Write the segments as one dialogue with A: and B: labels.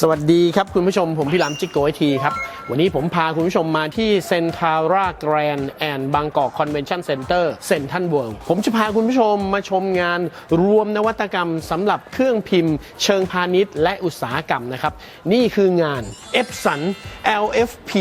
A: สวัสดีครับคุณผู้ชมผมพี่หลามจิกโกไอทีครับ วันนี้ผมพาคุณผู้ชมมาที่เซนทาราแกรนด์แอนด์บางกอกคอนเวนชั่นเซ็นเตอร์เซนทันเวิลด์ผมจะพาคุณผู้ชมมาชมงานรวมนวัตกรรมสำหรับเครื่องพิมพ์ เชิงพาณิชย์ และอุตสาหกรรมนะครับ นี่คืองาน Epson LFP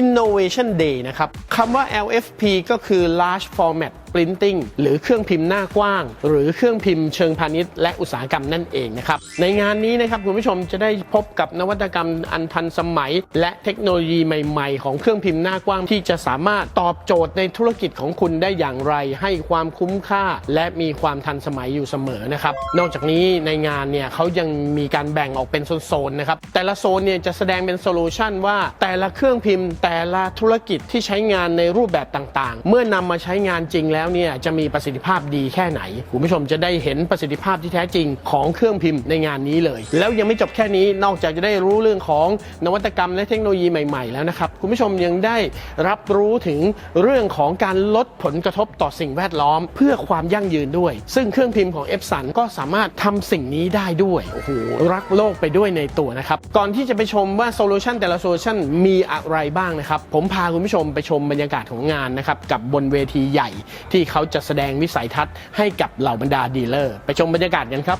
A: Innovation Day นะครับคำว่า LFP ก็คือ Large Format Printing หรือเครื่องพิมพ์หน้ากว้าง หรือเครื่องพิมพ์เชิงพาณิชย์และอุตสาหกรรมนั่นเองนะครับในงานนี้นะครับคุณผู้ชมจะได้พบกับนวัตกรรมอันทันสมัย และเทคโนโลยีใหม่ ๆ ของเครื่องพิมพ์หน้ากว้างที่จะสามารถตอบโจทย์ในธุรกิจของคุณได้อย่างไร ให้ความคุ้มค่า และมีความทันสมัยอยู่เสมอนะครับนอกจากนี้ในงานเนี่ยเขายังมีการแบ่งออกเป็นโซนๆนะครับแต่ละโซนเนี่ยจะแสดงเป็นโซลูชันว่าแต่ละเครื่องพิมพ์ แต่ละธุรกิจที่ใช้งานในรูปแบบต่างๆ เมื่อนำมาใช้งานจริงแล้วแล้วเนี่ยจะมีประสิทธิภาพดีแค่ไหน คุณผู้ชมจะได้เห็นประสิทธิภาพที่แท้จริงของเครื่องพิมพ์ในงานนี้เลย แล้วยังไม่จบแค่นี้นอกจากจะได้รู้เรื่องของนวัตกรรมและเทคโนโลยีใหม่ๆ แล้วนะครับ คุณผู้ชมยังได้รับรู้ถึงเรื่องของการลดผลกระทบต่อสิ่งแวดล้อม เพื่อความยั่งยืนด้วย ซึ่งเครื่องพิมพ์ของ e p s o n ก็สามารถทำสิ่งนี้ได้ด้วยโอ้โหรักโลกไปด้วยในตัวนะครับก่อนที่จะไปชมว่าโซลูชันแต่ละโซลูชันมีอะไรบ้างนะครับผมพาคุณผู้ชมไปชมบรรยากาศของงานนะครับกับบนเวทีใหญ่ที่เขาจะแสดงวิสัยทัศน์ให้กับเหล่าบรรดาดีลเลอร์ ไปชมบรรยากาศกันครับ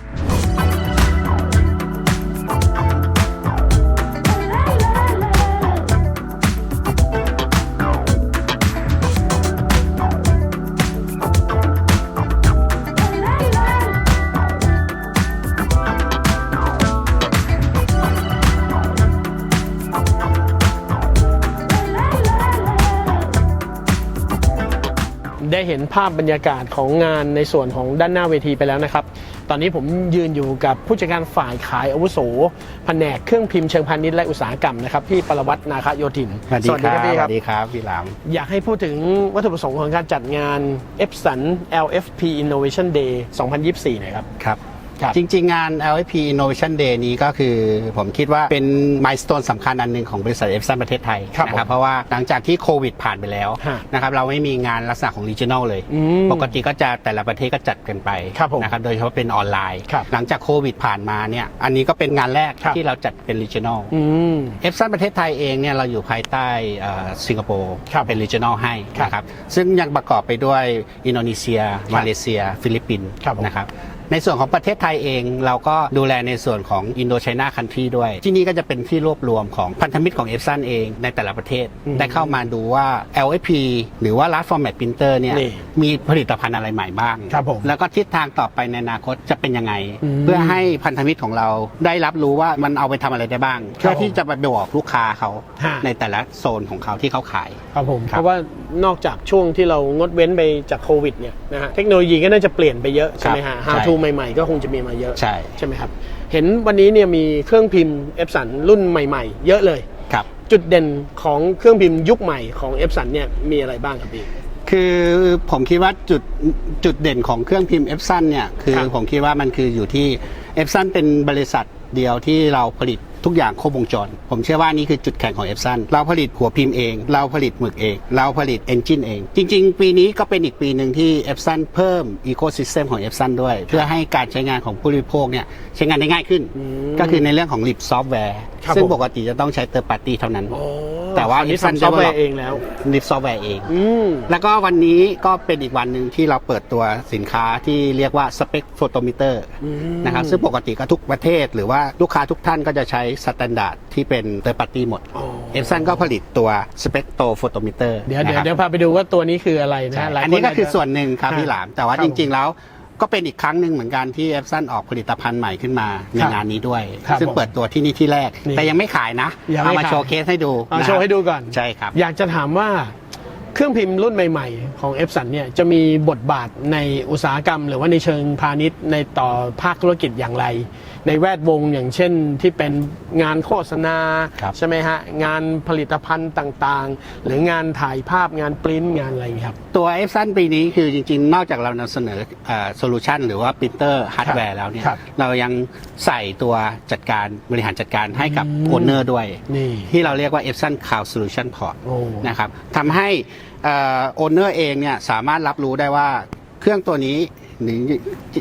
A: ได้เห็นภาพบรรยากาศของงานในส่วนของด้านหน้าเวทีไปแล้วนะครับ ตอนนี้ผมยืนอยู่กับผู้จัดการฝ่ายขายอาวุโสแผนกเครื่องพิมพ์เชิงพาณิชย์และอุตสาหกรรมนะครับพี่ปรวัตนาคโยธิน
B: สวัสดีครับ
A: พี่
B: ส
A: ครั
B: วั
A: บ
B: สดีครับพี่หลาม
A: อยากให้พูดถึงวัตถุประสงค์ของการจัดงาน Epson LFP Innovation Day 2024หน่อยครับ
B: ครับ
A: ครับ
B: จริง ๆ งาน LFP Innovation Day นี้ก็คือผมคิดว่าเป็นมายส t o นสำคัญอันหนึ่งของบริษัทเอฟซันประเทศไทย
A: ครับ
B: นะครับ
A: ผม
B: เพราะว่าหลังจากที่โควิดผ่านไปแล้ว
A: ฮะ
B: นะครับเราไม่มีงานลักษณะของ regional เลย
A: อืม
B: ปกติก็จะแต่ละประเทศก็จัดกันไป
A: ครับผม
B: นะครับโดยเฉพาะเป็นออนไลน์
A: ครับ
B: หลังจากโควิดผ่านมาเนี่ยอันนี้ก็เป็นงานแรก
A: ครับ
B: ที่เราจัดเป็น regional
A: อืม
B: เอฟซันประเทศไทยเองเนี่ยเราอยู่ภายใต้เอ่อสิงคโปร์
A: ครับ
B: เป็น regional ให้
A: ครับ
B: นะครับซึ่งยังประกอบไปด้วยอินโดนีเซีย มาเลเซีย ฟิลิปปินส์
A: ครับผม
B: นะครับ ในส่วนของประเทศไทยเองเราก็ดูแลในส่วนของอินโดไชน่าคันทรีด้วย ที่นี่ก็จะเป็นที่รวบรวมของพันธมิตรของเอฟซันเองในแต่ละประเทศ
A: อืม
B: ได้เข้ามาดูว่า LFP หรือว่า Large Format Printer เนี่ย
A: นี่
B: มีผลิตภัณฑ์อะไรใหม่บ้าง
A: ครับผม
B: แล้วก็ทิศทางต่อไปในอนาคตจะเป็นยังไง
A: อืม
B: เพื่อให้พันธมิตรของเราได้รับรู้ว่ามันเอาไปทำอะไรได้บ้าง
A: ครั
B: เพื่
A: บ
B: อที่จะไปบอกลูกค้าเขา
A: ฮะ
B: ในแต่ละโซนของเขาที่เขาขาย
A: ครับผม
B: ครับ
A: เพราะว่า นอกจากช่วงที่เรางดเว้นไปจากโควิดเนี่ยนะฮะเทคโนโลยีก็น่าจะเปลี่ยนไปเยอะ ใช่ไหมฮะ
B: ครับ
A: How
B: ใช่
A: to ใหม่ๆ ก็คงจะมีมาเยอะ
B: ใช่
A: ใช่ไหมครับ เห็นวันนี้เนี่ยมีเครื่องพิมพ์เอฟสันรุ่นใหม่ๆ เยอะเลย
B: ครับ
A: จุดเด่นของเครื่องพิมพ์ยุคใหม่ของเอฟสันเนี่ยมีอะไรบ้างครับพี่
B: คือผมคิดว่าจุดจุดเด่นของเครื่องพิมพ์ e p s o n เนี่ยคือ
A: ครับ
B: ผมคิดว่ามันคืออยู่ที่ e p s o n เป็นบริษัทเดียวที่เราผลิต ทุกอย่างครบวงจร ผมเชื่อว่านี่คือจุดแข็งของเอฟซันเราผลิตหัวพิมพ์เอง เราผลิตหมึกเอง เราผลิตเอนจินเอง จริง ๆ ปีนี้ก็เป็นอีกปีหนึ่งที่เอฟซันเพิ่มอีโคซิสเต็มของเอฟซันด้วย เพื่อให้การใช้งานของผู้บริโภคเนี่ยใช้งานได้ง่ายขึ้น
A: ม
B: ก็คือในเรื่องของลิปซอฟต์แวร์
A: ครับ
B: ซึ่ง
A: ผม
B: ปกติจะต้องใช้ third party เท่านั้น
A: อ๋อ
B: แต่ว่า
A: อันนี้
B: Epson
A: ทำซอฟต์แวร์
B: develop
A: เองแล้ว
B: ลิปซอฟต์แวร์เอง
A: อืม
B: แล้วก็วันนี้ก็เป็นอีกวันหนึ่งที่เราเปิดตัวสินค้าที่เรียกว่าสเปกโฟโตมิเตอร์
A: อืม
B: นะครับซึ่งปกติก็ทุกประเทศ หรือว่าลูกค้าทุกท่านก็จะใช้สแตนดาร์ดที่เป็นเตอร์ปาร์ตี้หมด
A: อ๋อ
B: เอฟซันก็ผลิตตัวสเปกโตโฟโตมิเตอร์
A: เดี๋ยวเดี๋ยวเดี๋ยวพาไปดูว่าตัวนี้คืออะไรนะ
B: ใช่
A: ฮะหลาย
B: อันนี้ก็า
A: จ
B: คือ
A: จะ
B: ส่วนหนึ่งครับ
A: ฮะ
B: พี่หลาม แต่ว่า
A: ครับ
B: จริง ๆ แล้ว ก็เป็นอีกครั้งหนึ่งเหมือนกันที่เอฟซันออกผลิตภัณฑ์ใหม่ขึ้นมาใน
A: ครับ
B: งานนี้ด้วย
A: ครับ
B: ซึ่ง
A: ผม
B: เปิดตัวที่นี่ที่แรก
A: นี่
B: แต่ยังไม่ขายนะ
A: ยังไม่
B: เอามา
A: ขาย
B: โชว์เคสให้ดู
A: เอา
B: นะ
A: โชว์ให้ดูก่อน
B: ใช่ครับ
A: อยากจะถามว่าเครื่องพิมพ์รุ่นใหม่ ๆ ของ e p s o n เนี่ยจะมีบทบาทในอุตสาหกรรม หรือว่าในเชิงพาณิชย์ในต่อภาคธุรกิจอย่างไร ในแวดวงอย่างเช่นที่เป็นงานโฆษณา
B: ครับ
A: ใช่ไหมฮะงานผลิตภัณฑ์ต่างๆ หรืองานถ่ายภาพงานปริ้นงานอะไรอย่างเงี้ยครับ
B: ตัวเอฟซันปีนี้คือจริงๆ นอกจากเรานำเสนอโซลูชันหรือว่าปรินเตอร์ฮาร์ดแวร์แล้วเนี่ย
A: ครับ
B: เรายังใส่ตัวจัดการบริหารจัดการให้กับ
A: อืม
B: โอนเนอร์ด้วย
A: นี่
B: ที่เราเรียกว่า Epson Cloud Solution Port
A: โอ้
B: นะครับทำให้โอนเนอร์เองเนี่ยสามารถรับรู้ได้ว่าเครื่องตัวนี้หรือ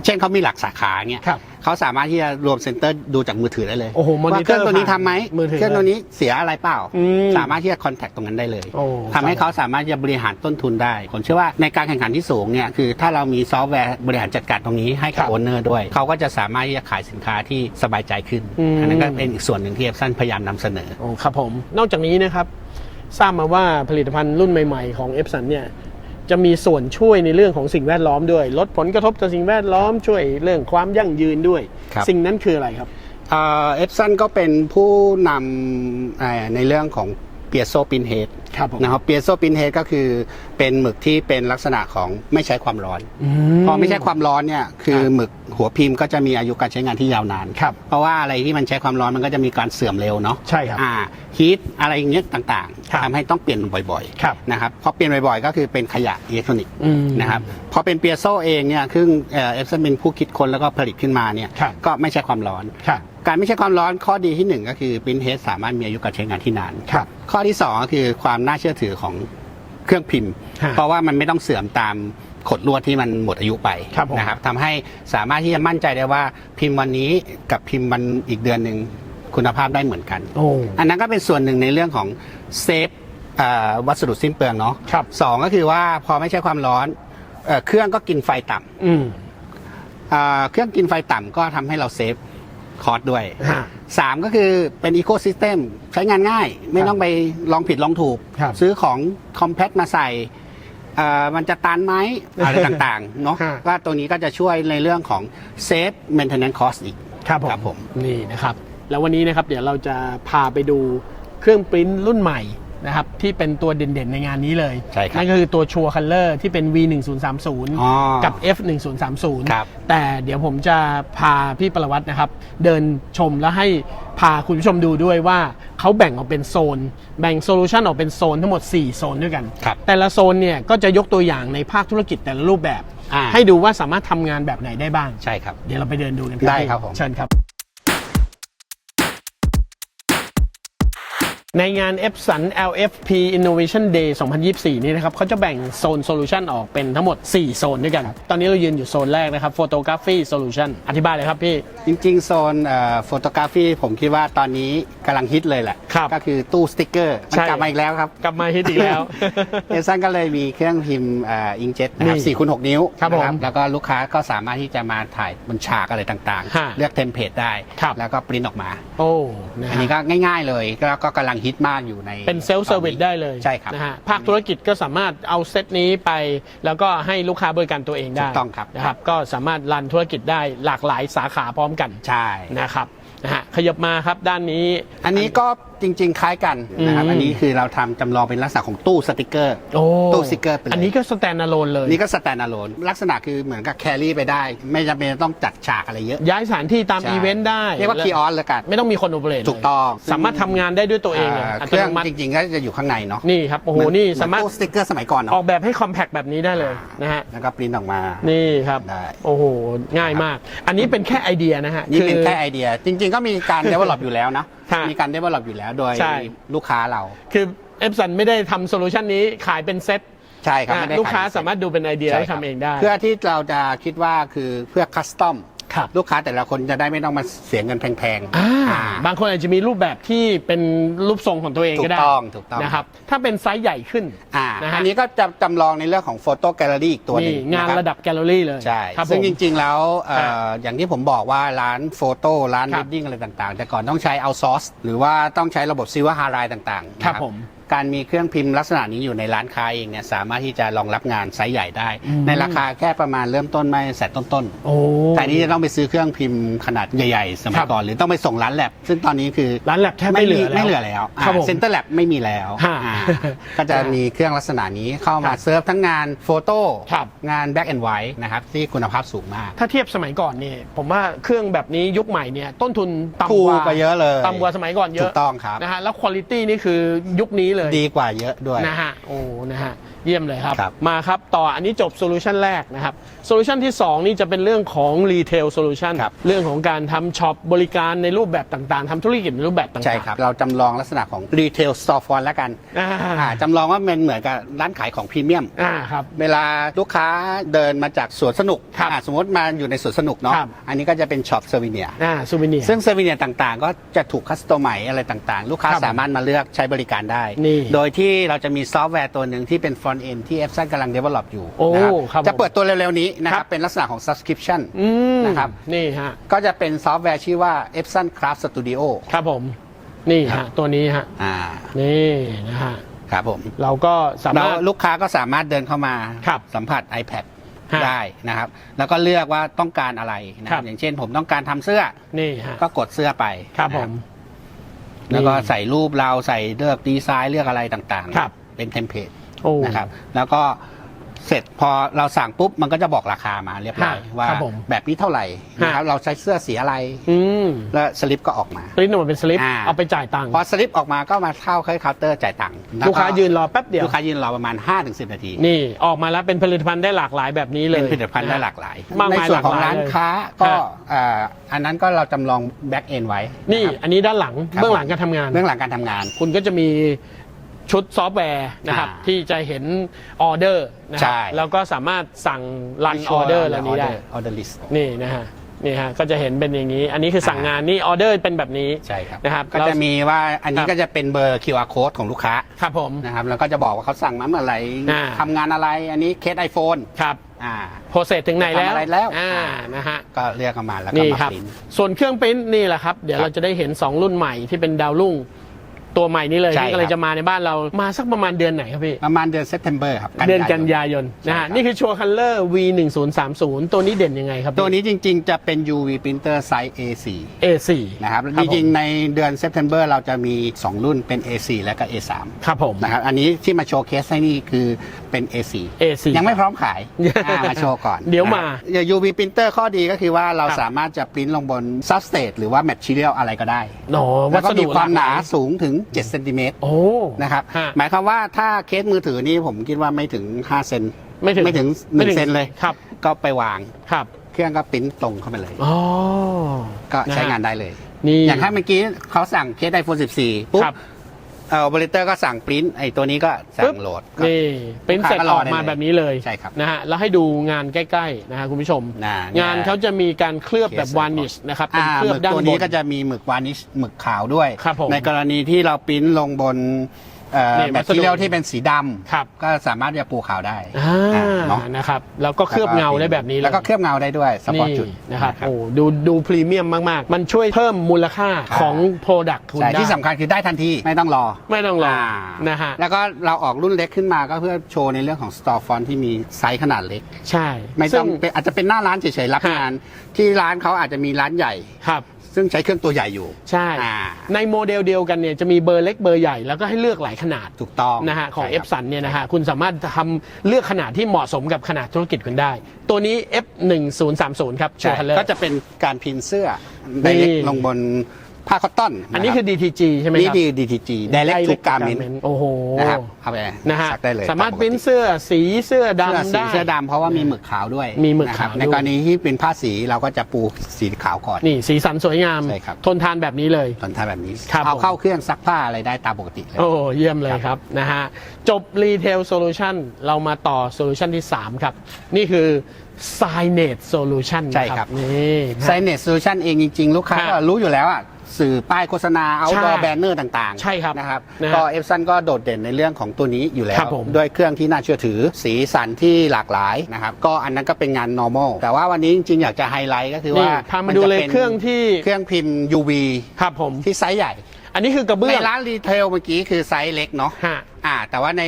B: เช่นเขามีหลักสาขาเนี่ย
A: ครับ
B: เขาสามารถที่จะรวมเซ็นเตอร์ดูจากมือถือได้เลย
A: โอ้โหมอ
B: ว่า
A: นิ
B: เค
A: เตอ
B: รื่อง
A: ร์
B: ตัวนี้ทำไหม
A: มือถือ
B: เครื่องตัวนี้เสียอะไรเปล่า
A: อืม
B: สามารถที่จะคอนแทคตรงนั้นได้เลย
A: โอ้
B: ทำให้เขาสามารถจะบริหารต้นทุนได้ ผมเชื่อว่าในการแข่งขันที่สูงเนี่ยคือถ้าเรามีซอฟต์แวร์บริหารจัดการตรงนี้ให้
A: ครั
B: กับบโอนเนอร์ด้วย เขาก็จะสามารถที่จะขายสินค้าที่สบายใจขึ้น
A: อืม
B: อันนั้นก็เป็นอีกส่วนหนึ่งที่เอฟซันพยายามนำเสนอ
A: โอ้ครับผม นอกจากนี้นะครับ ทราบมาว่าผลิตภัณฑ์รุ่นใหม่ ๆ ของเอฟสันเนี่ย จะมีส่วนช่วยในเรื่องของสิ่งแวดล้อมด้วย ลดผลกระทบต่อสิ่งแวดล้อมช่วยเรื่องความยั่งยืนด้วย
B: ครับ
A: สิ่งนั้นคืออะไรครับ
B: เอฟซันก็เป็นผู้นำเอ่อในเรื่องของเปียโซปินเฮด
A: ครับผม
B: นะครับเปียโซปินเฮดก็คือเป็นหมึกที่เป็นลักษณะของไม่ใช้ความร้อน พอไม่ใช้ความร้อนเนี่ยคือ
A: ครับ
B: หมึกหัวพิมพ์ก็จะมีอายุการใช้งานที่ยาวนาน
A: ครับ
B: เพราะว่าอะไรที่มันใช้ความร้อนมันก็จะมีการเสื่อมเร็วเนาะ
A: ใช่ครับ
B: อ่าฮีทอะไรอย่างเงี้ยต่าง
A: ครับ
B: ๆทำให้ต้องเปลี่ยนบ่อย
A: ครับ
B: ๆนะครับพอเปลี่ยนบ่อยๆ ก็คือเป็นขยะอิเล็กทรอนิกส์
A: อืม
B: นะครับพอเป็นเปียโซเองเนี่ยคือเอฟซันเป็นผู้คิดค้นแล้วก็ผลิตขึ้นมาเนี่ย
A: ครับ
B: ก็ไม่ใช้ความร้อน
A: ครับ
B: การไม่ใช้ความร้อนข้อดีที่หนึ่งก็คือปรินเฮดสามารถมีอายุการใช้งานที่นาน
A: ครับ
B: ข้อที่สองก็คือความน่าเชื่อถือของเครื่องพิมพ์
A: ฮะ
B: เพราะว่ามันไม่ต้องเสื่อมตามขดลวดที่มันหมดอายุไป
A: ครับผม
B: นะครับทำให้สามารถที่จะมั่นใจได้ว่าพิมพ์วันนี้กับพิมพ์วันอีกเดือนหนึ่งคุณภาพได้เหมือนกัน
A: โอ้
B: อันนั้นก็เป็นส่วนหนึ่งในเรื่องของเซฟเอ่อวัสดุสิ้นเปลืองเนาะ
A: ครับ
B: สองก็คือว่าพอไม่ใช้ความร้อนเอ่อเครื่องก็กินไฟต่ำ
A: อืม
B: เอ่อเครื่องกินไฟต่ำก็ทำให้เราเซฟ คอร์สด้วย
A: ฮะ
B: สามก็คือเป็นอีโค y ิสเต็มใช้งานง่าย ไม่ต้องไปลองผิดลองถูก
A: ครับ
B: ซื้อของคอมแพ t มาใส่เอ่อมันจะตันไหมอะไรต่างๆ เนาะ
A: ฮะ
B: ก็ตัวนี้ก็จะช่วยในเรื่องของเซฟ maintenance cost อีก
A: ครับผม
B: ครับผม
A: นี่นะครับ แล้ววันนี้นะครับเดี๋ยวเราจะพาไปดูเครื่องปริ้นรุ่นใหม่ นะครับที่เป็นตัวเด่นๆในงานนี้เลย
B: ใช่ครับ
A: นั่นก็คือตัวชัวร์คัลเลอร์ที่เป็น
B: อ๋อ
A: V1030 กับ F1030
B: ครับ
A: แต่เดี๋ยวผมจะพาพี่ประวัตินะครับ เดินชมแล้วให้พาคุณผู้ชมดูด้วยว่าเขาแบ่งออกเป็นโซน แบ่งโซลูชันออกเป็นโซนทั้งหมด 4 โซนด้วยกัน
B: ครับ
A: แต่ละโซนเนี่ยก็จะยกตัวอย่างในภาคธุรกิจแต่ละรูปแบบ
B: อ่า
A: ให้ดูว่าสามารถทำงานแบบไหนได้บ้าง
B: ใช่ครับ
A: เดี๋ยวเราไปเดินดูกัน
B: ได้ครับผม
A: เชิญครับ ในงาน Epson LFP Innovation Day 2024 นี้นะครับเขาจะแบ่งโซนโซลูชันออกเป็นทั้งหมด 4 โซนด้วยกัน ตอนนี้เรายืนอยู่โซนแรกนะครับ Photography Solution อธิบายเลยครับพี่
B: จริงๆ โซนโฟโตกราฟีผมคิดว่าตอนนี้กำลังฮิตเลยแหละ
A: ครับ
B: ก็คือตู้สติกเกอร์มัน
A: ใช่
B: กลับมาอีกแล้วครับ
A: กลับมาฮิตอีกแล้ว
B: เอซันก็เลยมีเครื่องพิมพ์อิงเจ็ตนะครับ
A: นี่
B: 4คูณ6นิ้ว
A: ครับ
B: นะ
A: ผม
B: แล้วก็ลูกค้าก็สามารถที่จะมาถ่ายบนฉากอะไรต่าง
A: ฮะ
B: ๆ เลือกเทมเพลตได้
A: ครับ
B: แล้วก็ปริ้นออกมา
A: โอ้นะ
B: อัน
A: ฮะ
B: นี้ก็ง่ายๆเลยก็ก็กำลังฮิตมากอยู่ใน
A: เป็นเซลฟ์เซอร์วิส
B: ตอนนี้
A: ได้เลย
B: ใช่ครับ
A: นะฮะภาคธุรกิจก็สามารถเอาเซตนี้ไป แล้วก็ให้ลูกค้าบริการตัวเองได้
B: ถูกต้องครับ
A: นะครับ ก็สามารถรันธุรกิจได้หลากหลายสาขาพร้อมกัน
B: ใช่
A: นะครับนะฮะขยับมาครับด้านนี้
B: อันนี้ก็ จริง ๆ คล้ายกันนะครับ
A: อืม
B: อันนี้คือเราทำจำลองเป็นลักษณะของตู้สติกเกอร์
A: โอ้
B: ตู้สติกเกอร์ไปเลย
A: อันนี้ก็สแตน d ์ l o ล e เลย
B: นี่ก็สแตนด์อะโลนลักษณะคือเหมือนกับแครี่ไปได้ ไม่จำเป็นต้องจัดฉากอะไรเยอะ
A: ย้ายสถานที่ตาม
B: ใช่
A: อีเวนต์ได้
B: เรียกว่าคีออสเลยกัน
A: ไม่ต้องมีคนโอเปเรต
B: ถูกต้อง
A: สามารถทำงานได้ด้วยตัวเองเลย
B: อ่า
A: อั
B: เค
A: ต
B: รื่อง
A: โนมัติ
B: จริงๆก็จะอยู่ข้างในเนาะ
A: นี่ครับโอ้โห
B: เหมืน
A: นี่
B: เหมือ
A: สามารถ
B: ตู้สติกเกอร์สมัยก่อน
A: ออ
B: เนาะ
A: กแบบให้คอมแพ t แบบนี้ได้เลยนะฮะ
B: แล้วก็ปริ้นออกมา
A: นี่ครับ
B: ได้
A: โอ้โหง่ายมาก อันนี้เป็นแค่ไอเดียนะฮะ
B: นี่เป็น
A: อ
B: แค่ไอเดีย จริง ๆ ก็มีการ develop อยู่แล้วนะ
A: ฮะ
B: มีการ develop อยู่แล้วโดย
A: ใช่
B: ลูกค้าเรา
A: คือเอฟสันไม่ได้ทำโซลูชันนี้ขายเป็นเซ็ต
B: ใช่ครับ
A: นะ
B: ไม่ได้
A: ลูกค้า
B: ขย
A: สามารถดูเป็นไอเดีย
B: ใช่
A: แล้ว
B: ครับ
A: ทำเองได้
B: เพื่อที่เราจะคิดว่าคือเพื่อคัสตอม
A: ครับ
B: ลูกค้าแต่ละคนจะได้ไม่ต้องมาเสียเงินแพง
A: อ่า
B: อ่า
A: บางคนอาจจะมีรูปแบบที่เป็นรูปทรงของตัวเองก็ได้
B: ถูกต้องถูกต้อง
A: นะครับ ถ้าเป็นไซส์ใหญ่ขึ้น
B: อ่า
A: นะฮะ
B: อันนี้ก็จะจำลองในเรื่องของโฟโต้แกลเลอรี่อีกตัวหนึ่
A: นี่
B: ง
A: งาน
B: คบ
A: ระดับแกลเลอรี่เลย
B: ใช่
A: ครับ
B: ซึ่ง
A: ผม
B: จริง ๆ แล้วเอ่อ
A: ฮะ
B: อย่างที่ผมบอกว่าร้านโฟโต้ร้าน
A: ครั
B: วิ
A: บ
B: ดดิ้งอะไรต่าง ๆ แต่ก่อนต้องใช้เอาซอสหรือว่าต้องใช้ระบบซิวฮาร์ไลต่างๆนะครับ
A: ผม
B: การมีเครื่องพิมพ์ลักษณะนี้อยู่ในร้านค้าเองเนี่ยสามารถที่จะรองรับงานไซส์ใหญ่ได้
A: อืม
B: ในราคาแค่ประมาณเริ่มต้นไม่แสนต้นๆ
A: โอ้
B: แต่นี้จะต้องไปซื้อเครื่องพิมพ์ขนาดใหญ่ๆ สมั
A: ครั
B: ย
A: บ
B: ก่อนหรือต้องไปส่งร้านแลบซึ่งตอนนี้คือ
A: ร้านแลบแทบไม่เหลือแล้ว
B: ไม่เหลือแล้ว
A: ครับผม
B: เซ็นเตอร์แลบไม่มีแล้ว
A: ฮะ
B: อ่าก็จะมีเครื่องลักษณะนี้เข้า
A: ครั
B: มา
A: บ
B: เซิร์ฟทั้งงานโฟโต้
A: ครับ
B: งานแบ็กแอนด์ไวท์นะครับที่คุณภาพสูงมาก
A: ถ้าเทียบสมัยก่อนเนี่ยผมว่าเครื่องแบบนี้ยุคใหม่เนี่ยต้นทุนต่ำ
B: ถู
A: ก
B: ก
A: ว่า
B: ไปเยอะเลย
A: ต่ำกว่าสมัยก่อนเย
B: ถู
A: อะ
B: กต้องครับ
A: นะฮะแล้วคุณภาพนี่คือยุคนี้เลยเลย
B: ดีกว่าเยอะด้วย
A: นะฮะโอ้นะฮะเยี่ยมเลยครับ
B: ครับ
A: มาครับ ต่ออันนี้จบโซลูชันแรกนะครับโซลูชันที่ 2 นี่จะเป็นเรื่องของรีเทลโซลูชัน
B: ครับ
A: เรื่องของการทำช็อปบริการในรูปแบบต่างๆทำธุรกิจในรูปแบบต่างๆ
B: ใช่ครับ เราจำลองลักษณะของรีเทลสตอร์ฟอนแล้วกัน
A: อ่า
B: อ่าจำลองว่ามันเหมือนกับร้านขายของพรีเมียม
A: อ่าครับ
B: เวลาลูกค้าเดินมาจากสวนสนุก
A: ครับ
B: อ่าสมมติมาอยู่ในสวนสนุกเนาะ
A: ครับ
B: อันนี้ก็จะเป็นช็อปเซอร์วิเนีย
A: อ่าซูเวเนีย
B: ซึ่งเซอร์วิเนียต่างๆ ก็จะถูกคัสตอมไมอะไรต่างๆ ลูกค้า
A: ครับ
B: สามารถมาเลือกใช้บริการได้
A: นี่
B: โดยที่เราจะมีซอฟต์แวร์ตัวหนึ่งที่เป็น front end ที่ Epson กำลัง develop อยู่
A: โอ้
B: นะครับ
A: ผม
B: จะเปิดตัวเร็วๆนี้นะค
A: ครั
B: รับบเป็นลักษณะของ subscription
A: อืม
B: นะครับ
A: นี่ฮะ
B: ก็จะเป็นซอฟต์แวร์ชื่อว่า Epson Craft Studio
A: ครับผม นี่
B: ครั
A: ฮะ
B: บ
A: ตัวนี้ฮะ
B: อ่า
A: นี่นะฮะ
B: ครับผม
A: เราก็สา
B: แล้ว
A: มารถ
B: ลูกค้าก็สามารถเดินเข้ามา
A: ครับ
B: สัมผัส iPad
A: ฮะ
B: ได้นะครับ แล้วก็เลือกว่าต้องการอะไรนะค
A: ครั
B: รับบอย่างเช่นผมต้องการทำเสื้อ
A: นี่ฮะ
B: ก็กดเสื้อไป
A: ครับ
B: นะ
A: ผม
B: แล้วก็
A: นี่
B: ใส่รูปเราใส่เลือกดีไซน์เลือกอะไรต่าง
A: ครับ
B: ๆเป็นเทมเพลต
A: โอ้
B: นะครับ แล้วก็ เสร็จพอเราสั่งปุ๊บมันก็จะบอกราคามาเรียบร้อย
A: ฮะ
B: ว่า
A: ครับผม
B: แบบนี้เท่าไหร่นะครับเราใช้เสื้อสีอะไร
A: อืม
B: แล้วสลิปก็ออกมา
A: ปริ้นออกมาเป็นสลิป
B: อ่า
A: เอาไปจ่ายตังค์
B: พอสลิปออกมาก็มาเข้าเคาน์เตอร์จ่ายตังค์แว
A: ลูกค้ายืนรอแป๊บเดียว
B: ลูกค้ายืนรอประมาณ 5-10 นาที
A: นี่ออกมาแล้วเป็นผลิตภัณฑ์ได้หลากหลายแบบนี้เลย
B: เป็นผลิตภัณฑ์ได้หลากหลาย
A: มาก
B: ใน
A: มาย
B: ส่วนของ
A: หลกหลย
B: ร้าน
A: เลย
B: ค้าก็
A: ฮะ
B: เอ่ออันนั้นก็เราจำลองแบ็กเอนไว้
A: นี่ะ
B: ครับ
A: อันนี้ด้านหลัง
B: ครับ
A: เบื้องหลังการทำงาน
B: เบื้องหลังการทำงาน
A: คุณก็จะมี ชุดซอฟต์แวร์นะครับ
B: อ่า
A: ที่จะเห็นออเดอร์นะครั
B: ใช่
A: แล้วก็สามารถสั่งรันออเดอร์เหล่านี้ได้
B: ออเดอร์ลิส
A: นี่นะฮะนี่ฮะก็จะเห็นเป็นอย่างนี้ อันนี้คือสั่งงานนี่ออเดอร์เป็นแบบนี้
B: ใช่ครับ
A: นะครับ
B: ก็จะมีว่าอัน
A: ค
B: นี้
A: รับ
B: ก็จะเป็นเบอร์ QR code ของลูกค้า
A: ครับผม
B: นะครับ แล้วก็จะบอกว่าเขาสั่งมาเมื่อไหร่
A: อ่า
B: ทำงานอะไร อันนี้เคส iPhone
A: ครับ
B: อ่า
A: โปรเซสถึงไหนแล้ว
B: ทำอะไรแล้ว
A: อ่า
B: อ่า
A: นะฮะ
B: ก็เรียกกันมาแล้วก็
A: นี่
B: มา
A: ครับ
B: ปริ้น
A: ส่วนเครื่องปริ้นนี่แหละครับ เดี๋ยว
B: ครับ
A: เราจะได้เห็น 2 รุ่นใหม่ที่เป็นดาวรุ่ง ตัวใหม่นี้เลย
B: ใช่
A: ที่กำลั
B: ค
A: ง
B: รับ
A: จะมาในบ้านเรามาสักประมาณเดือนไหนครับพี่
B: ประมาณเดือนเซปเทมเบอร์ครับ
A: เดือนกันยายนนะฮะ
B: ใช่ครับ
A: นี่คือชัวคัลเลอร์ V1030 ตัวนี้เด่นยังไงครับพี่
B: ตัวนี้จริงๆ จะเป็น UV printer size A4
A: A4
B: นะครับ
A: ค
B: จ
A: รับผม
B: ริงๆ ในเดือนเซปเทมเบอร์เราจะมี 2 รุ่นเป็น A4 และก็ A3
A: ครับผม
B: นะครับอันนี้ที่มาโชว์เคสให้นี่คือเป็น A4
A: A4
B: ยังไม่พร้อมขาย อ่ามาโชว์ก่อน
A: เดี๋ยวมา
B: นะครับ UV printer ข้อดีก็คือว่าเรา
A: ครับ
B: สามารถจะปริ้นลงบน substrate หรือว่า material อะไรก็ได้
A: โอ้
B: แล้
A: วั
B: วก็
A: ส
B: มี
A: ดุ
B: ความหนา
A: ลกลย
B: สูงถึง7เซนติเมตร
A: โอ้
B: นะครับ
A: ฮะ
B: หมายความว่าถ้าเคสมือถือนี่ผมคิดว่าไม่ถึง 5 เซน
A: ไม่ถึง
B: ไม่ถึง
A: ไม่ถึง
B: 1เซนเลย
A: ครับ
B: ก็ไปวาง
A: ครับ
B: เครื่องก็ปริ้นตรงเข้าไปเลย
A: อ๋อ
B: ก็ใช้ะ
A: ฮะ
B: งานได้เลย
A: นี่
B: อย่างถ้าเมื่อกี้เขาสั่งเคส iPhone 14ปุ๊บ
A: ครับ
B: เออ operator ก็สั่งปริ้นไอ้ตัวนี้ก็สั่
A: ปึ๊
B: ง
A: บ
B: โหลดก็
A: นี่เป็นเสร็จ
B: ลูกค้าก็ร
A: อ
B: อ
A: อก
B: ได้
A: มา
B: เลย
A: แบบนี้เลย
B: ใช่ครับ
A: นะฮะแล้วให้ดูงานใกล้ๆนะฮะคุณผู้ชม
B: น่ะเนี่ย
A: งานเขาจะมีการเคลือบแบบ
B: เคส
A: วานิชนะครับเป็น
B: อ่า
A: เคลื
B: ห
A: อบ
B: มึก
A: ด้าน
B: ตัว
A: บ
B: นี้
A: น
B: ก็จะมีหมึกวานิชหมึกขาวด้วย
A: ครับผม
B: ในกรณีที่เราปริ้นลงบน เอ่อ
A: นี่
B: แมท
A: วัสดุ
B: เทียลที่เป็นสีด
A: ครับำ
B: ก็สามารถจะปูขาวได้
A: อ่า
B: อ่าเนาะ
A: นะครับ แล้วก็เคลือบเงาได้แบบนี้เลย
B: แล้วก็เคลือบเงาได้ด้วยสปอร์ต
A: นี่
B: จุด
A: นะครับโอ้ดูดูพรีเมียมมาก ๆ มันช่วยเพิ่มมูลค่าของ Product คุณ
B: ใช่
A: ได้
B: ที่สำคัญคือได้ทันทีไม่ต้องรอ
A: ไม่ต้องรอ
B: อ่า
A: นะฮะ
B: แล้วก็เราออกรุ่นเล็กขึ้นมาก็เพื่อโชว์ในเรื่องของ Store Font ที่มีไซส์ขนาดเล็ก
A: ใช่
B: ไม่
A: ซึ่
B: ต้องเป็นอาจจะเป็นหน้าร้านเฉยๆรับ
A: ฮะ
B: งาน ที่ร้านเขาอาจจะมีร้านใหญ่
A: ครับ
B: ซึ่งใช้เครื่องตัวใหญ่อยู่
A: ใช่
B: อ่า
A: ในโมเดลเดียวกันเนี่ยจะมีเบอร์เล็กเบอร์ใหญ่แล้วก็ให้เลือกหลายขนาด
B: ถูกต้อง
A: นะฮะของ
B: ใช่
A: F
B: ค
A: สั
B: รับ
A: นเนี่ยนะฮะคุณสามารถทำเลือกขนาดที่เหมาะสมกับขนาดธุรกิจคุณได้ ตัวนี้ F 1 0 3 0ครับโช
B: ใช่
A: ว์คัลเลอร์
B: ก็จะเป็นการพิมพ์เสื้อ
A: นี่
B: ไดเรกลงบน ผ้าคอตตอน
A: อันนี้คือ DTG ใช่ไหม
B: นี่
A: ครับ
B: ดี DTG Direct to Garment
A: โอ้โห
B: นะครับเอาไป
A: นะฮะ
B: ซักได้เลย
A: สามารถ
B: ตปก
A: ปริ้น
B: ติ
A: เสื้อสีเสื้อ
B: เสื้อ
A: ดำ
B: สี
A: ได้
B: เสื้อดำเพราะว่ามีหมึกขาวด้วย
A: มีหมึก
B: นะครับ
A: ขาวด้วย
B: ในกรณีที่เป็นผ้าสีเราก็จะปูสีขาวก่อน
A: นี่สีสันสวยงาม
B: ใช่ครับ
A: ทนทานแบบนี้เลย
B: ตอนทำแบบนี้
A: ครับ
B: เอา
A: ผม
B: เข้าเครื่องซักผ้าอะไรได้ตามปกติเลย
A: โอ้เยี่ยมเลยครับนะฮะจบ Retail Solution เรามาต่อ Solution ที่ 3 ครับ นี่คือ Signage Solution
B: ใช่ครับ
A: นี่
B: ไซเนสโซลูชันเองจริง ๆ ลูกค้า
A: ฮะ
B: ก็รู้อยู่แล้วอะ สื่อป้ายโฆษณาเอา
A: ใช่
B: ดอแบนเนอร์ต่างๆ
A: ใช่ครับ
B: นะครับ
A: นะฮะ
B: ก็เอฟซันก็โดดเด่นในเรื่องของตัวนี้อยู่แล้
A: ครั
B: ว
A: บผม
B: ด้วยเครื่องที่น่าเชื่อถือสีสันที่หลากหลายนะครับก็อันนั้นก็เป็นงาน normal แต่ว่าวันนี้จริงๆ อยากจะไฮไลท์ก็คือ
A: นี่
B: ว่า
A: พามาดูเลย
B: จะป็น
A: เครื่องที่
B: เครื่องพิมพ์ UV
A: ครับผม
B: ที่ไซส์ใหญ่
A: อันนี้คือกระเบื้
B: ใน
A: อง
B: ร้านรีเทลเมื่อกี้คือไซส์เล็กเนาะ
A: ฮะ
B: อ่าแต่ว่าใน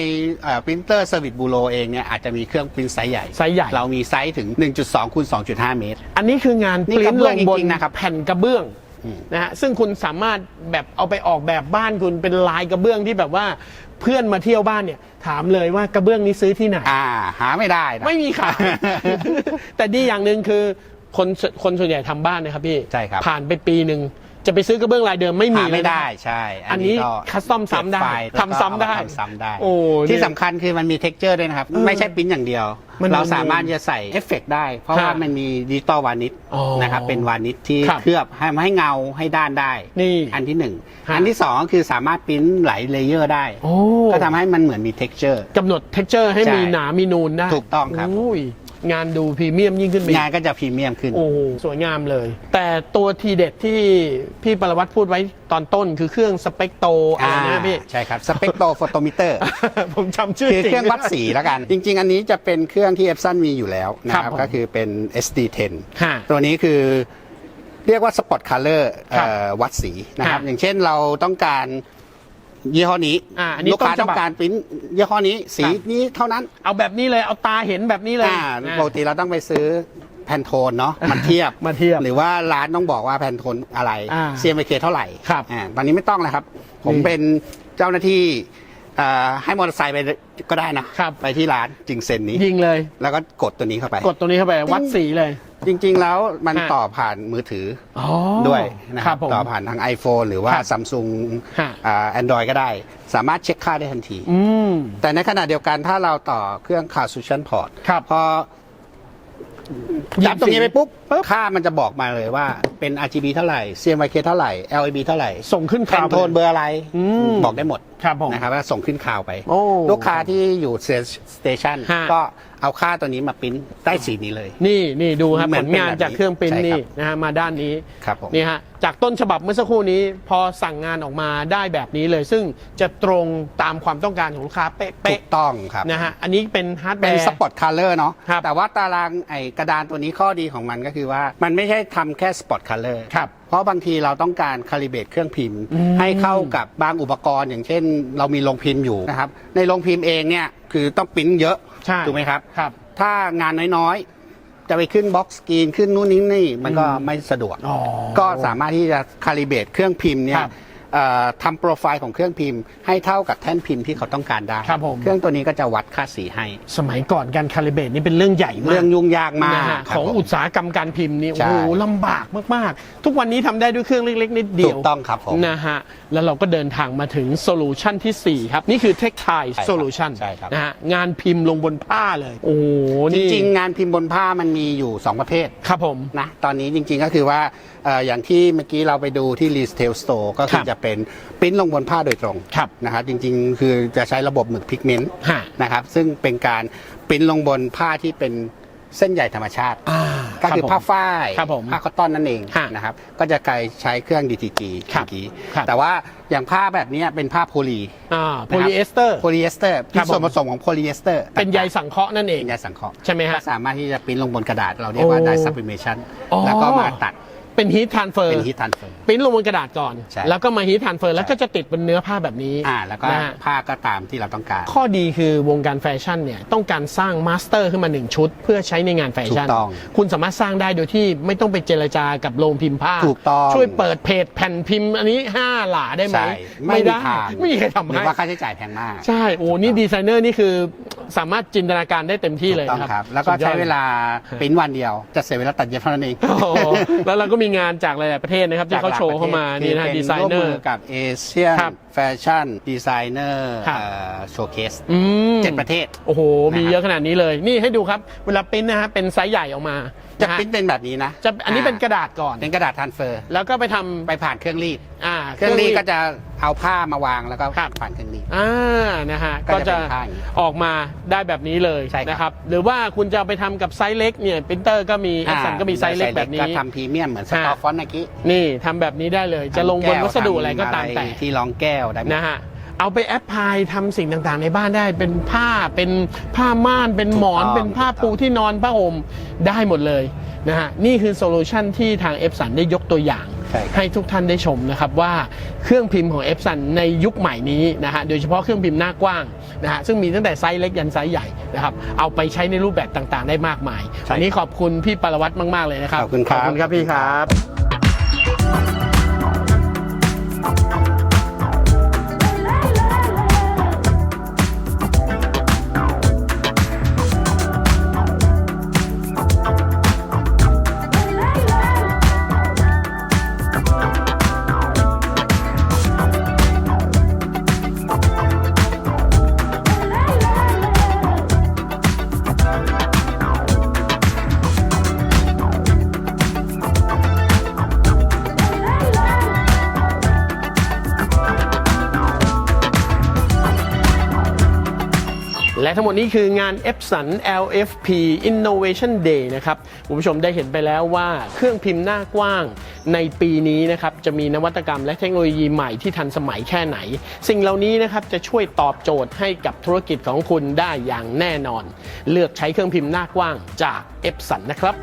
B: ปรินเตอร์เซอร์วิสบูโรเองเนี่ยอาจจะมีเครื่องปรินไซส์ใหญ่
A: ไซส์ใหญ่
B: เรามีไซส์ถึง 1.2คูณ2.5 เมตร
A: อันนี้คืองาน
B: นี่
A: ปริ้
B: กระ
A: น
B: เบื้
A: ล
B: อง
A: งบน
B: จริงๆนะครับ
A: แผ่นกระเบื้อง
B: อืม
A: นะฮะซึ่งคุณสามารถแบบเอาไปออกแบบบ้านคุณเป็นลายกระเบื้องที่แบบว่าเพื่อนมาเที่ยวบ้านเนี่ย ถามเลยว่ากระเบื้องนี้ซื้อที่ไหน
B: อ่า หาไม่ได้นะ
A: ไม่มีขาย แต่ดีอย่างหนึ่งคือคนคนส่วนใหญ่ทำบ้านนะครับพี่
B: ใช่ครับ
A: ผ่านไปปีหนึ่งจะไปซื้อกระเบื้องลายเดิมไม่มี
B: หาไม่
A: เลยนะ
B: ได้ใช่
A: อันนี้
B: ก็
A: คัสตอมซ้ำได้
B: เก็บฟล์แล้วก็
A: ทำซ้ำได้
B: เอามาทำซ้ำได้
A: โอ้
B: ที่
A: เนี่ย
B: สำคัญคือมันมี t e x t อร์ด้วยนะครับ
A: เออ
B: ไม่ใช่ปริ้นอย่างเดียว
A: มัน
B: เรา
A: มัน
B: สามารถจะใส่เอฟเฟกต์ได้ เพราะว่า
A: ฮะ
B: มันมีดิจิตอลวานิช
A: อ๋อ
B: นะครับเป็นวานิชที่
A: ครับ
B: เคลือบให้ให้เงาให้ด้านได้
A: นี่
B: อันที่หนึ่ง
A: ฮะ
B: อันที่สองก็คือสามารถปริ้นหลายเลเยอร์ได้
A: โอ้
B: ก็ทำให้มันเหมือนมี t e x t อร์
A: กำหนด t e x t อร์ให้
B: ใช่
A: มีหนามีนูนได้
B: ถูกต้องครับ
A: โอ้ย งานดูพรีเมียมยิ่งขึ้นไปอีก
B: งานก็จะพรีเมียมขึ้น
A: โอ้โหสวยงามเลย แต่ตัวทีเด็ดที่พี่ปรวัตรพูดไว้ตอนต้นคือเครื่องสเปกโตอะไรนะพี่
B: ใช่ครับสเปกโตโฟโตมิเตอร์
A: ผมจำชื่อ
B: คือ
A: จริ
B: เครื่องวัดสีแล้วกัน จริง ๆ อันนี้จะเป็นเครื่องที่ Epson มีอยู่แล้วนะค
A: ครั
B: รั
A: บบผม
B: ก็คือเป็น SD10
A: ฮะ
B: ตัวนี้คือเรียกว่า Spot Color
A: ครับ
B: เอ่อวัดสีนะครับ
A: ฮะ
B: อย่างเช่นเราต้องการ ยี่ห้อนี้
A: อ่าอันนี้
B: ลูกค้า
A: ต้นฉบับ
B: ต้องการปริ้นยี่ห้อนี้สี
A: ครับ
B: นี้เท่านั้น
A: เอาแบบนี้เลยเอาตาเห็นแบบนี้เลย
B: อ่า
A: อ่า
B: ปกติเราต้องไปซื้อแพนโทนเนาะมาเทียบ
A: มาเทียบ
B: หรือว่าร้านต้องบอกว่าแพนโทนอะไร
A: อ่า
B: CMYK เท่าไหร่
A: ครับ
B: อ่าตอนนี้ไม่ต้องแล้วครับ ผม
A: นี่
B: เป็นเจ้าหน้าที่เอ่อให้มอเตอร์ไซค์ไปก็ได้นะครับ ไปที่ร้านจึงเซ็นนี้
A: ยิงเลย
B: แล้วก็กดตัวนี้เข้าไป
A: กดตัวนี้เข้าไปวัดสีเลย
B: จริงๆแล้วมัน
A: ฮะ
B: ต่อผ่านมือถือ
A: อ๋อ
B: ด้วยนะค
A: ครั
B: รั
A: บบผม
B: ต่อผ่านทาง iPhone หรือว่า
A: ครับ
B: Samsung
A: ฮะ
B: แอนดรอยก็ได้ สามารถเช็คค่าได้ทันที
A: อืม
B: แต่ในขณะเดียวกันถ้าเราต่อเครื่อง Car Solution Port
A: ครับ
B: พอจับตรงนี้ไปปุ๊บ ค่ามันจะบอกมาเลยว่าเป็น RGB เท่าไหร่ CMYK เท่าไหร่ LAB เท่าไหร่
A: ส่งขึ้น
B: แพ
A: ข่าวน
B: โทนเบอร์อะไร
A: อืม
B: บอกได้หมด
A: ครับผม
B: นะครับแล้วส่งขึ้นข่าวไป
A: โอ้
B: ลูกค้าที่อยู่สเตชัน
A: ฮะ
B: ก็เอาค่าตัวนี้มาปริ้นได้สีนี้เลย
A: นี่นี่ดูครับ
B: เหมื
A: ผ
B: อน
A: ล
B: เป็น
A: งาน
B: แบบนี้
A: จากเครื่องปริ้น
B: ใช่ครับ
A: นี่นะฮะมาด้านนี้
B: ครับผม
A: นี่ฮะจากต้นฉบับเมื่อสักครู่นี้ พอสั่งงานออกมาได้แบบนี้เลย ซึ่งจะตรงตามความต้องการของลูกค้าเป๊
B: ถูะกต้องครับ
A: ๆนะฮะอันนี้เป็นฮาร์ดแว
B: เป็น
A: ร์
B: สปอตคัลเลอร์เนาะ
A: ครับ
B: แต่ว่าตารางไอ้กระดานตัวนี้ข้อดีของมันก็คือว่า มันไม่ใช่ทำแค่สปอตคัลเลอร์
A: ครับ
B: เพ ราะบางทีเราต้องการคาลิเบตเครื่องพิมพ์ ให้เข้ากับบางอุปกรณ์ อย่างเช่น เรามีโรงพิมพ์อยู่นะครับ ในโรงพิมพ์เองเนี่ยคือต้องปริ้นเยอะ
A: ใช่
B: ถูกไหมครับ
A: ครับ
B: ถ้างานน้อยๆ จะไปขึ้นบ็อกซ์สกรีนขึ้นนู่นนี่นี่มันก็ไม่สะดวก
A: อ๋อ
B: ก็สามารถที่จะคาลิเบตเครื่องพิมพ์เนี่
A: ค
B: ย
A: รับ
B: เอ่อ ทำโปรไฟล์ของเครื่องพิมพ์ ให้เท่ากับแท่นพิมพ์ที่เขาต้องการได้
A: ครับผม
B: เครื่องตัวนี้ก็จะวัดค่าสีให้
A: สมัยก่อนการคาลิเบตนี่เป็นเรื่องใหญ่มาก
B: เรื่องยุ่งยากมาก
A: นะฮะ
B: ครับ
A: ของ
B: ผม
A: อุตสาหกรรมการพิมพ์นี่
B: ใช่
A: โอ้โหลำบากมากๆ ทุกวันนี้ทำได้ด้วยเครื่องเล็กๆนิดเดียว
B: ถูกต้องครับผม
A: นะฮะแล้วเราก็เดินทางมาถึงโซลูชันทีสี่ 4 ครับ นี่คือ Tech Thai
B: ใช่ครับ
A: Solution
B: ใช่ครับ
A: นะฮะงานพิมพ์ลงบนผ้าเลย โอ้โห
B: จ
A: นี่
B: ริงๆ งานพิมพ์บนผ้ามันมีอยู่ 2 ประเภท
A: ครับผม
B: นะตอนนี้จริงๆก็คือว่าเอ่ออย่างที่เมื่อกี้เราไปดูที่ Retail Store ก็คื
A: ค
B: อ
A: รับ
B: จะเป็นปริ้นลงบนผ้าโดยตรง
A: ครับ
B: นะครับจริงๆ คือจะใช้ระบบหมึกพิกเมนต์
A: ฮะ
B: นะครับซึ่งเป็นการปริ้นลงบนผ้าที่เป็นเส้นใหญ่ธรรมชาติ
A: อ่า
B: ก็คือ
A: รับผม
B: ผ้าฝ้าย
A: ครับผม
B: ผ้าคอตตอนนั่นเอง
A: ฮะ
B: นะครับก็จะกลายใช้เครื่อง DTG
A: ครับ
B: เมื่อกี้
A: ครับ
B: แต่ว่าอย่างผ้าแบบเนี้ยเป็นผ้าโพลี
A: อ่าโพลีเอสเตอร์
B: โพลีเอสเตอร์
A: ครั
B: ที่
A: บผม
B: ส่วนผสมของโพลีเอสเตอร์
A: เป็นใยสังเคราะห์นั่นเอง
B: เป็นใยสังเคราะห์
A: ใช่ไหมฮะ
B: ก็สามารถที่จะปริ้นลงบนกระดาษเราเรียกว่า
A: โอ้
B: ได้ sublimation
A: อ๋อ
B: แล้วก็มาตัด
A: เป็นฮีททานเฟอร์
B: เป็น heat transfer
A: ปริ้นลงบนกระดาษก่อน
B: ใช่
A: แล้วก็มาฮีททานเฟอร์แล้วก็จะติดบนเนื้อผ้าแบบนี้
B: อ่าแล้วก็
A: นะฮะ
B: ผ้าก็ตามที่เราต้องการ
A: ข้อดีคือวงการแฟชั่นเนี่ยต้องการสร้างมาสเตอร์ขึ้นมาหนึ่งชุด เพื่อใช้ในงานแฟชั่น
B: ถูกต้อง
A: คุณสามารถสร้างได้โดยที่ไม่ต้องไปเจรจากับโรงพิมพ์ผ้า
B: ถูกต้อง
A: ช่วยเปิดเพจแผ่นพิมพ์อันนี้5หลาได้ไหม
B: ใช่ไม่มี
A: ได้
B: ทาง
A: ไม่มีใครทำ
B: หรือ
A: ให้
B: ว่าค่าใช้จ่ายแพงมาก
A: ใช่ โอ้ นี่ดีไซเนอร์นี่คือ สามารถจินตนาการได้เต็มที่เลย
B: ถูกต้อง
A: นะครับ
B: ครับแล้วก็
A: สุดยอ
B: ใช้
A: ด
B: เวลาปริ้นวันเดียว จะเสียเวลาตัดเย็บเท่านั้นเอง
A: โอ้โหแล้วเราก็มีงานจากหลาย ๆ ประเทศนะครับ ที่เขาโชว์เข้ามานี่นะ
B: คือ
A: ดี
B: ป็
A: ไซเนอ
B: วม
A: ร์
B: มืกับเอเชียน
A: ครับ
B: แฟชั่นดีไซเนอร์
A: ครับ
B: โชว์เคส
A: อืม
B: เจ็ดประเทศ
A: โอ้โห มี
B: นะครับ
A: เยอะขนาดนี้เลย นี่ให้ดูครับ เวลาปริ้นนะฮะ เป็นไซส์ใหญ่ออกมา
B: จะ
A: นฮ
B: ปริ้นเป็นแบบนี้นะ
A: จะอันนี้เป็นกระดาษก่อน
B: เป็นกระดาษทรานเฟอร์
A: แล้วก็ไปทำ
B: ไปผ่านเครื่องรีด
A: อ่า
B: เครื่องรีดก็จะเอาผ้ามาวางแล้วก็
A: ครับ
B: ผ่านเครื่องรีด
A: อ่า นะฮะ
B: ก็
A: ก็
B: จะ
A: จะ
B: เป็นผ้าอย่างนี้
A: ออกมาได้แบบนี้เลย
B: ใช่ครับ
A: นะครับ หรือว่าคุณจะเอาไปทำกับไซส์เล็กเนี่ยปรินเตอร์ก็มีเอฟสันก็มีไซส์เล็กแบบนี้
B: ก็ทำพรีเมียมเหมือนสตอ
A: ฮะ
B: ร์ฟอนต์เมื่อกี้
A: นี่ทำแบบนี้ได้เลย จะลงบนวัสดุอะไรก็ตามแต่
B: ทำที่รองแก้วได้หมด
A: นะฮะเอาไปแอปพลายทำสิ่งต่างๆ ในบ้านได้เป็นผ้าเป็นผ้าม่านเป็นหมอน
B: ถูกต้อง
A: เป็นผ้าปูที่นอนผ้าห่มได้หมดเลยนะฮะนี่คือโซลูชันที่ทางเอฟสันได้ยกตัวอย่าง
B: ใช่ครับ
A: ให้ทุกท่านได้ชมนะครับว่าเครื่องพิมพ์ของเอฟสันในยุคใหม่นี้นะฮะโดยเฉพาะเครื่องพิมพ์หน้ากว้างนะฮะซึ่งมีตั้งแต่ไซส์เล็กยันไซส์ใหญ่นะครับเอาไปใช้ในรูปแบบต่างๆ ได้มากมาย
B: ใช่
A: วันนี้ขอบคุณพี่ปรวัตรมาก ๆ เลยนะครับ
B: ขอบคุณครับ
A: ขอบคุณครับพี่ครับ และทั้งหมดนี้คืองาน Epson LFP Innovation Day นะครับคุณผู้ชมได้เห็นไปแล้วว่าเครื่องพิมพ์หน้ากว้างในปีนี้นะครับจะมีนวัตกรรมและเทคโนโลยีใหม่ที่ทันสมัยแค่ไหน สิ่งเหล่านี้นะครับจะช่วยตอบโจทย์ให้กับธุรกิจของคุณได้อย่างแน่นอน เลือกใช้เครื่องพิมพ์หน้ากว้างจาก Epson นะครับ